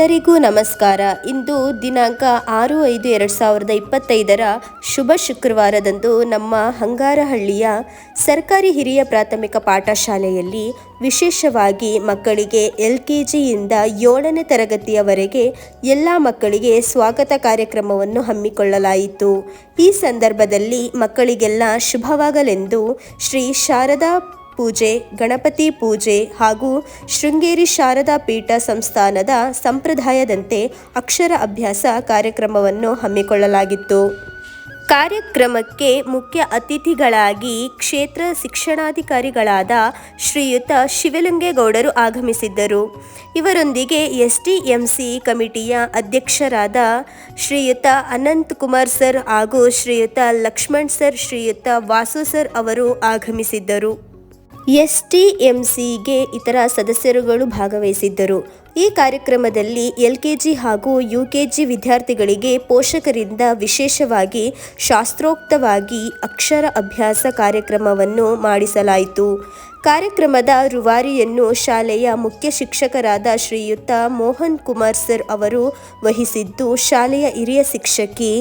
ಎಲ್ಲರಿಗೂ ನಮಸ್ಕಾರ. ಇಂದು ದಿನಾಂಕ ಆರು ಐದು ಎರಡು ಸಾವಿರದ ಇಪ್ಪತ್ತೈದರ ಶುಭ ಶುಕ್ರವಾರದಂದು ನಮ್ಮ ಹಂಗಾರಹಳ್ಳಿಯ ಸರ್ಕಾರಿ ಹಿರಿಯ ಪ್ರಾಥಮಿಕ ಪಾಠಶಾಲೆಯಲ್ಲಿ ವಿಶೇಷವಾಗಿ ಮಕ್ಕಳಿಗೆ ಎಲ್ ಕೆ ಜಿಯಿಂದ ಏಳನೇ ತರಗತಿಯವರೆಗೆ ಎಲ್ಲ ಮಕ್ಕಳಿಗೆ ಸ್ವಾಗತ ಕಾರ್ಯಕ್ರಮವನ್ನು ಹಮ್ಮಿಕೊಳ್ಳಲಾಯಿತು. ಈ ಸಂದರ್ಭದಲ್ಲಿ ಮಕ್ಕಳಿಗೆಲ್ಲ ಶುಭವಾಗಲೆಂದು ಶ್ರೀ ಶಾರದಾ ಪೂಜೆ, ಗಣಪತಿ ಪೂಜೆ ಹಾಗೂ ಶೃಂಗೇರಿ ಶಾರದಾ ಪೀಠ ಸಂಸ್ಥಾನದ ಸಂಪ್ರದಾಯದಂತೆ ಅಕ್ಷರ ಅಭ್ಯಾಸ ಕಾರ್ಯಕ್ರಮವನ್ನು ಹಮ್ಮಿಕೊಳ್ಳಲಾಗಿತ್ತು. ಕಾರ್ಯಕ್ರಮಕ್ಕೆ ಮುಖ್ಯ ಅತಿಥಿಗಳಾಗಿ ಕ್ಷೇತ್ರ ಶಿಕ್ಷಣಾಧಿಕಾರಿಗಳಾದ ಶ್ರೀಯುತ ಶಿವಲಿಂಗೇಗೌಡರು ಆಗಮಿಸಿದ್ದರು. ಇವರೊಂದಿಗೆ ಎಸ್ ಟಿ ಎಂ ಸಿ ಕಮಿಟಿಯ ಅಧ್ಯಕ್ಷರಾದ ಶ್ರೀಯುತ ಅನಂತ್ ಕುಮಾರ್ ಸರ್ ಹಾಗೂ ಶ್ರೀಯುತ ಲಕ್ಷ್ಮಣ್ ಸರ್, ಶ್ರೀಯುತ ವಾಸು ಸರ್ ಅವರು ಆಗಮಿಸಿದ್ದರು. ಎಸ್ ಟಿ ಎಂ ಸಿಗೆ ಇತರ ಸದಸ್ಯರುಗಳು ಭಾಗವಹಿಸಿದ್ದರು. ಈ ಕಾರ್ಯಕ್ರಮದಲ್ಲಿ ಎಲ್ ಕೆ ಜಿ ಹಾಗೂ ಯು ಕೆ ಜಿ ವಿದ್ಯಾರ್ಥಿಗಳಿಗೆ ಪೋಷಕರಿಂದ ವಿಶೇಷವಾಗಿ ಶಾಸ್ತ್ರೋಕ್ತವಾಗಿ ಅಕ್ಷರ ಅಭ್ಯಾಸ ಕಾರ್ಯಕ್ರಮವನ್ನು ಮಾಡಿಸಲಾಯಿತು. ಕಾರ್ಯಕ್ರಮದ ರುವಾರಿಯನ್ನು ಶಾಲೆಯ ಮುಖ್ಯ ಶಿಕ್ಷಕರಾದ ಶ್ರೀಯುತ ಮೋಹನ್ ಕುಮಾರ್ ಸರ್ ಅವರು ವಹಿಸಿದ್ದು ಶಾಲೆಯ ಹಿರಿಯ ಶಿಕ್ಷಕಿ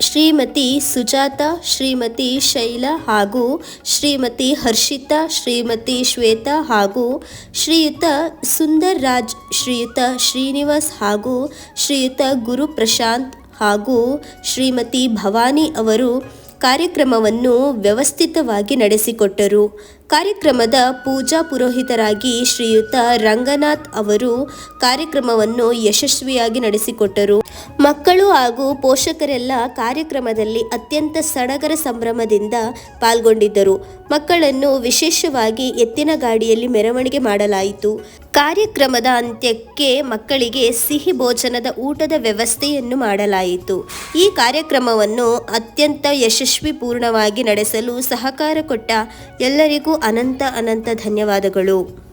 ಶ್ರೀಮತಿ ಸುಜಾತ, ಶ್ರೀಮತಿ ಶೈಲ ಹಾಗೂ ಶ್ರೀಮತಿ ಹರ್ಷಿತಾ, ಶ್ರೀಮತಿ ಶ್ವೇತಾ ಹಾಗೂ ಶ್ರೀಯುತ ಸುಂದರ್ ರಾಜ್ ಶ್ರೀಯುತ ಶ್ರೀನಿವಾಸ್ ಹಾಗೂ ಶ್ರೀಯುತ ಗುರು ಪ್ರಶಾಂತ್ ಹಾಗೂ ಶ್ರೀಮತಿ ಭವಾನಿ ಅವರು ಕಾರ್ಯಕ್ರಮವನ್ನು ವ್ಯವಸ್ಥಿತವಾಗಿ ನಡೆಸಿಕೊಟ್ಟರು. ಕಾರ್ಯಕ್ರಮದ ಪೂಜಾ ಪುರೋಹಿತರಾಗಿ ಶ್ರೀಯುತ ರಂಗನಾಥ್ ಅವರು ಕಾರ್ಯಕ್ರಮವನ್ನು ಯಶಸ್ವಿಯಾಗಿ ನಡೆಸಿಕೊಟ್ಟರು. ಮಕ್ಕಳು ಹಾಗೂ ಪೋಷಕರೆಲ್ಲ ಕಾರ್ಯಕ್ರಮದಲ್ಲಿ ಅತ್ಯಂತ ಸಡಗರ ಸಂಭ್ರಮದಿಂದ ಪಾಲ್ಗೊಂಡಿದ್ದರು. ಮಕ್ಕಳನ್ನು ವಿಶೇಷವಾಗಿ ಎತ್ತಿನ ಗಾಡಿಯಲ್ಲಿ ಮೆರವಣಿಗೆ ಮಾಡಲಾಯಿತು. ಕಾರ್ಯಕ್ರಮದ ಅಂತ್ಯಕ್ಕೆ ಮಕ್ಕಳಿಗೆ ಸಿಹಿ ಭೋಜನದ ಊಟದ ವ್ಯವಸ್ಥೆಯನ್ನು ಮಾಡಲಾಯಿತು. ಈ ಕಾರ್ಯಕ್ರಮವನ್ನು ಅತ್ಯಂತ ಯಶಸ್ವಿ ಪೂರ್ಣವಾಗಿ ನಡೆಸಲು ಸಹಕಾರ ಕೊಟ್ಟ ಎಲ್ಲರಿಗೂ ಅನಂತ ಅನಂತ ಧನ್ಯವಾದಗಳು.